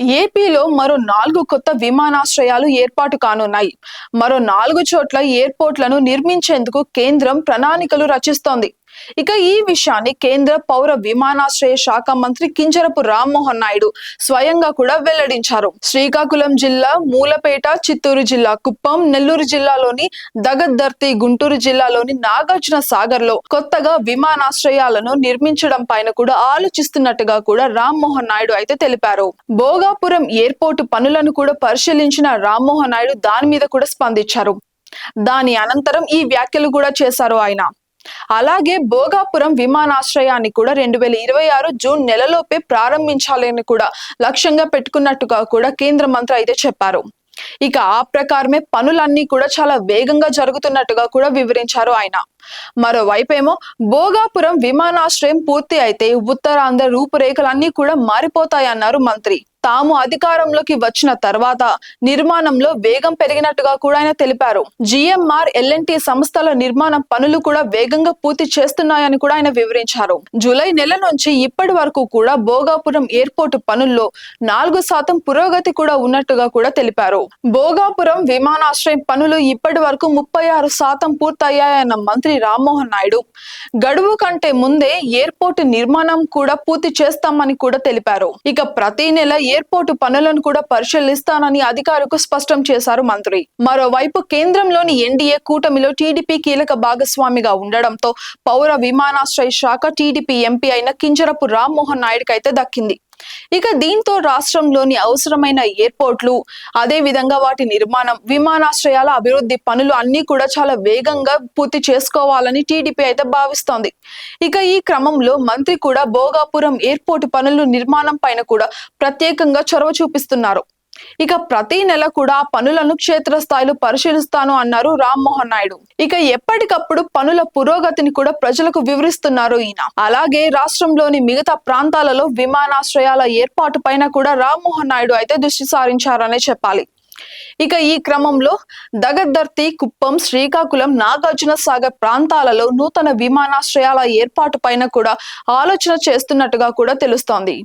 ఏపీలో మరో నాలుగు కొత్త విమానాశ్రయాలు ఏర్పాటు కానున్నాయి. మరో నాలుగు చోట్ల ఎయిర్పోర్ట్లను నిర్మించేందుకు కేంద్రం ప్రణాళికలు రచిస్తోంది. ఇక ఈ విషయాన్ని కేంద్ర పౌర విమానాశ్రయ శాఖ మంత్రి కింజరపు రామ్మోహన్ నాయుడు స్వయంగా కూడా వెల్లడించారు. శ్రీకాకుళం జిల్లా మూలపేట చిత్తూరు జిల్లా కుప్పం నెల్లూరు జిల్లాలోని దగద్దర్తి గుంటూరు జిల్లాలోని నాగార్జున సాగర్లో కొత్తగా విమానాశ్రయాలను నిర్మించడం పైన కూడా ఆలోచిస్తున్నట్టుగా కూడా రామ్మోహన్ నాయుడు అయితే తెలిపారు. భోగాపురం ఎయిర్పోర్టు పనులను కూడా పరిశీలించిన రామ్మోహన్ నాయుడు దాని మీద కూడా స్పందించారు. దాని అనంతరం ఈ వ్యాఖ్యలు కూడా చేశారు ఆయన. అలాగే భోగాపురం విమానాశ్రయాన్ని కూడా రెండు వేల ఇరవై ఆరు జూన్ నెలలోపే ప్రారంభించాలని కూడా లక్ష్యంగా పెట్టుకున్నట్టుగా కూడా కేంద్ర మంత్రి అయితే చెప్పారు. ఇక ఆ ప్రకారమే పనులన్నీ కూడా చాలా వేగంగా జరుగుతున్నట్టుగా కూడా వివరించారు ఆయన. మరోవైపేమో భోగాపురం విమానాశ్రయం పూర్తి అయితే ఉత్తరాంధ్ర రూపురేఖలన్నీ కూడా మారిపోతాయన్నారు మంత్రి. తాము అధికారంలోకి వచ్చిన తర్వాత నిర్మాణంలో వేగం పెరిగినట్టుగా కూడా ఆయన తెలిపారు. జిఎంఆర్ ఎల్ఎన్టీ సంస్థల నిర్మాణం పనులు కూడా వేగంగా పూర్తి చేస్తున్నాయని కూడా ఆయన వివరించారు. జూలై నెల నుంచి ఇప్పటి వరకు కూడా భోగాపురం ఎయిర్పోర్ట్ పనుల్లో నాలుగు శాతం పురోగతి కూడా ఉన్నట్టుగా కూడా తెలిపారు. భోగాపురం విమానాశ్రయం పనులు ఇప్పటి వరకు ముప్పై ఆరు శాతం పూర్తయ్యాయన్న మంత్రి రామ్మోహన్ నాయుడు గడువు కంటే ముందే ఎయిర్పోర్ట్ నిర్మాణం కూడా పూర్తి చేస్తామని కూడా తెలిపారు. ఇక ప్రతి నెల ఎయిర్పోర్టు పనులను కూడా పరిశీలిస్తానని అధికారులకు స్పష్టం చేశారు మంత్రి. మరోవైపు కేంద్రంలోని ఎన్డీఏ కూటమిలో టీడీపీ కీలక భాగస్వామిగా ఉండడంతో పౌర విమానాశ్రయ శాఖ టీడీపీ ఎంపీ అయిన కింజరపు రామ్మోహన్ నాయుడుకైతే దక్కింది. ఇక దీంతో రాష్ట్రంలోని అవసరమైన ఎయిర్పోర్ట్లు అదే విధంగా వాటి నిర్మాణం విమానాశ్రయాల అభివృద్ధి పనులు అన్ని కూడా చాలా వేగంగా పూర్తి చేసుకోవాలని టీడీపీ అయితే భావిస్తోంది. ఇక ఈ క్రమంలో మంత్రి కూడా భోగాపురం ఎయిర్పోర్ట్ పనులు నిర్మాణం పైన కూడా ప్రత్యేకంగా చొరవ చూపిస్తున్నారు. ఇక ప్రతి నెల కూడా పనులను క్షేత్రస్థాయిలో పరిశీలిస్తాను అన్నారు రామ్మోహన్ నాయుడు. ఇక ఎప్పటికప్పుడు పనుల పురోగతిని కూడా ప్రజలకు వివరిస్తున్నారు ఈయన. అలాగే రాష్ట్రంలోని మిగతా ప్రాంతాలలో విమానాశ్రయాల ఏర్పాటు పైన కూడా రామ్మోహన్ నాయుడు అయితే దృష్టి సారించారనే చెప్పాలి. ఇక ఈ క్రమంలో దగద్దర్తి కుప్పం శ్రీకాకుళం నాగార్జున సాగర్ ప్రాంతాలలో నూతన విమానాశ్రయాల ఏర్పాటు పైన కూడా ఆలోచన చేస్తున్నట్టుగా కూడా తెలుస్తోంది.